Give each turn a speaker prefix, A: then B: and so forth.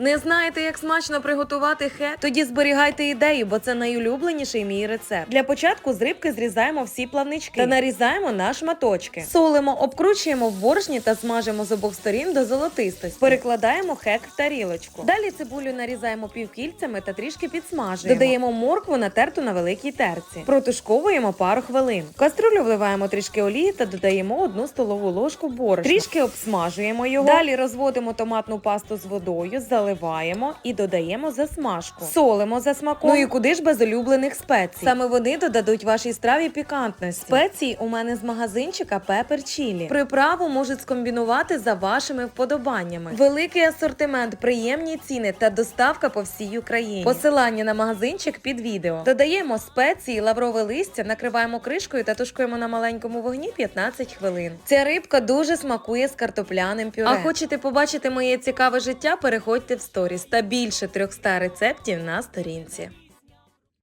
A: Не знаєте, як смачно приготувати хек? Тоді зберігайте ідею, бо це найулюбленіший мій рецепт. Для початку з рибки зрізаємо всі плавнички та нарізаємо на шматочки. Солимо, обкручуємо в борошні та смажимо з обох сторін до золотистості. Перекладаємо хек в тарілочку. Далі цибулю нарізаємо півкільцями та трішки підсмажуємо. Додаємо моркву натерту на великій терці. Протушковуємо пару хвилин. В каструлю вливаємо трішки олії та додаємо одну столову ложку борошна. Трішки обсмажуємо його. Далі розводимо томатну пасту з водою, заливаємо і додаємо засмажку. Солимо за смаком. Ну і куди ж без улюблених спецій? Саме вони додадуть вашій страві пікантності. Спеції у мене з магазинчика Пепер Чілі. Приправу можуть скомбінувати за вашими вподобаннями. Великий асортимент, приємні ціни та доставка по всій Україні. Посилання на магазинчик під відео. Додаємо спеції, лаврове листя, накриваємо кришкою та тушкуємо на маленькому вогні 15 хвилин. Ця рибка дуже смакує з картопляним пюре. А хочете побачити моє цікаве життя? Переходьте в сторіс та більше 300 рецептів на сторінці.